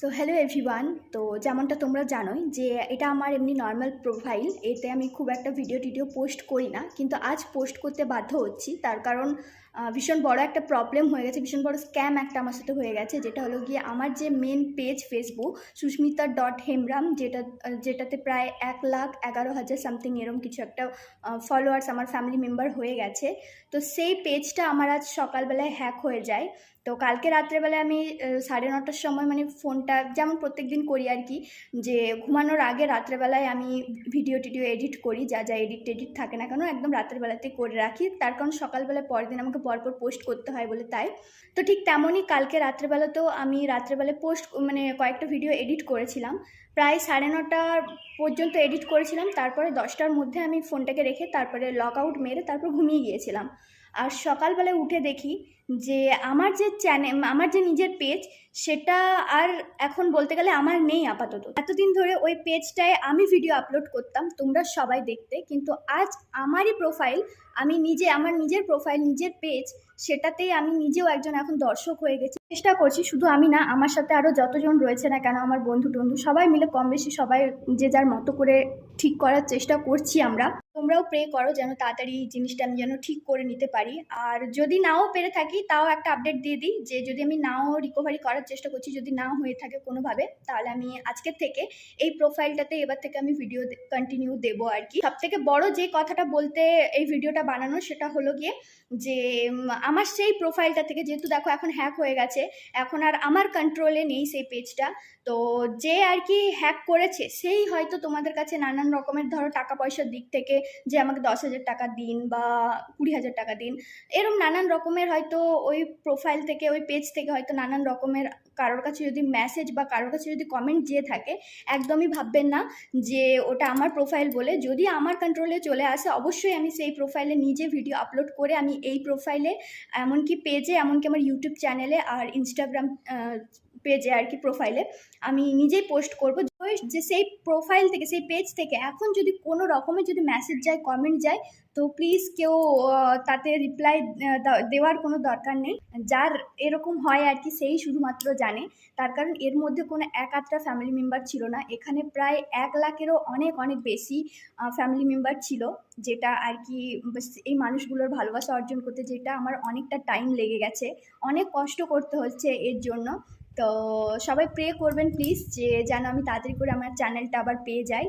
So hello everyone তো যেমনটা তোমরা জানোই যে এটা আমার এমনি নর্মাল প্রোফাইল এতে আমি খুব একটা ভিডিও টিডিও পোস্ট করি না, কিন্তু আজ পোস্ট করতে বাধ্য হচ্ছি। তার কারণ ভীষণ বড় একটা প্রবলেম হয়ে গেছে, ভীষণ বড় স্ক্যাম একটা আমার সাথে হয়ে গেছে, যেটা হলো গিয়ে আমার যে main page Facebook Sushmita dot Hembram যেটা, যেটাতে প্রায় এক লাখ এগারো হাজার সামথিং এরম কিছু একটা ফলোয়ার্স আমার ফ্যামিলি মেম্বার হয়ে গেছে। তো সেই পেজটা আমার আজ সকালবেলায় হ্যাক হয়ে যায়। তো কালকে রাত্রেবেলায় আমি সাড়ে নটার সময় মানে ফোনটা যেমন প্রত্যেক দিন করি আর কি, যে ঘুমানোর আগে রাত্রেবেলায় আমি ভিডিও টিডিও এডিট করি, যা যা এডিট টেডিট থাকে না কেন, একদম রাত্রেবেলাতে করে রাখি। তার কারণ সকালবেলায় পরের দিন আমাকে পরপর পোস্ট করতে হয় বলে তাই। তো ঠিক তেমনই কালকে রাত্রেবেলাতেও আমি রাত্রেবেলা পোস্ট মানে কয়েকটা ভিডিও এডিট করেছিলাম। প্রায় সাড়ে নটা পর্যন্ত এডিট করেছিলাম। তারপরে দশটার মধ্যে আমি ফোনটাকে রেখে তারপরে লগ আউট মেরে তারপর ঘুমিয়ে গিয়েছিলাম। আর সকালবেলায় উঠে দেখি যে আমার যে চ্যানেল আমার যে নিজের পেজ সেটা আর এখন বলতে গেলে আমার নেই আপাতত। এতদিন ধরে ওই পেজটায় আমি ভিডিও আপলোড করতাম, তোমরা সবাই দেখতে। কিন্তু আজ আমারই প্রোফাইল আমি নিজে, আমার নিজের প্রোফাইল নিজের পেজ সেটাতেই আমি নিজেও একজন এখন দর্শক হয়ে গেছি। চেষ্টা করছি, শুধু আমি না, আমার সাথে আরও যতজন রয়েছে না কেন, আমার বন্ধু টন্ধু, সবাই মিলে কম বেশি সবাই যে যার মতো করে ঠিক করার চেষ্টা করছি আমরা। তোমরাও প্রে করো যেন তাড়াতাড়ি এই জিনিসটা আমি যেন ঠিক করে নিতে পারি। আর যদি নাও পেরে থাকি, তাও একটা আপডেট দিয়ে দিই যে যদি আমি নাও রিকভারি করার চেষ্টা করছি, যদি নাও হয়ে থাকে কোনোভাবে, তাহলে আমি আজকের থেকে এই প্রোফাইলটাতে এবার থেকে আমি ভিডিও কন্টিনিউ দেবো আর কি। সব থেকে বড় যে কথাটা বলতে এই ভিডিওটা বানানো, সেটা হলো গিয়ে যে আমার সেই প্রোফাইলটা থেকে যেহেতু দেখো এখন হ্যাক হয়ে গেছে, এখন আর আমার কন্ট্রোলে নেই সেই পেজটা তো যে আর কি হ্যাক করেছে, সেই হয়তো তোমাদের কাছে নানান রকমের ধরো টাকা পয়সার দিক থেকে যে আমাকে দশ হাজার টাকা দিন বা কুড়ি হাজার টাকা দিন, এরম নানান রকমের হয়তো ওই প্রোফাইল থেকে, ওই পেজ থেকে হয়তো নানান রকমের কারোর কাছে যদি মেসেজ বা কারোর কাছে যদি কমেন্ট যেয়ে থাকে, একদমই ভাববেন না যে ওটা আমার প্রোফাইল বলে। যদি আমার কন্ট্রোলে চলে আসে, অবশ্যই আমি সেই প্রোফাইলে নিজে ভিডিও আপলোড করে আমি এই প্রোফাইলে এমনকি পেজে এমনকি আমার ইউটিউব চ্যানেলে আর ইনস্টাগ্রাম পেজে আর কি প্রোফাইলে আমি নিজেই পোস্ট করব। যে সেই প্রোফাইল থেকে, সেই পেজ থেকে এখন যদি কোনো রকমের যদি মেসেজ যায় কমেন্ট যায়, তো প্লিজ কেউ তাতে রিপ্লাই দেওয়ার কোনো দরকার নেই। যার এরকম হয় আর কি, সেই শুধুমাত্র জানে। তার কারণ এর মধ্যে কোনো এক আধটা ফ্যামিলি মেম্বার ছিল না। এখানে প্রায় এক লাখেরও অনেক অনেক বেশি ফ্যামিলি মেম্বার ছিল, যেটা আর কি এই মানুষগুলোর ভালোবাসা অর্জন করতে যেটা আমার অনেকটা টাইম লেগে গেছে। অনেক কষ্ট করতে হচ্ছে এর জন্য। তো সবাই প্রে করবেন প্লিজ যে যেন আমি তাড়াতাড়ি করে আমার চ্যানেলটা আবার পেয়ে যাই।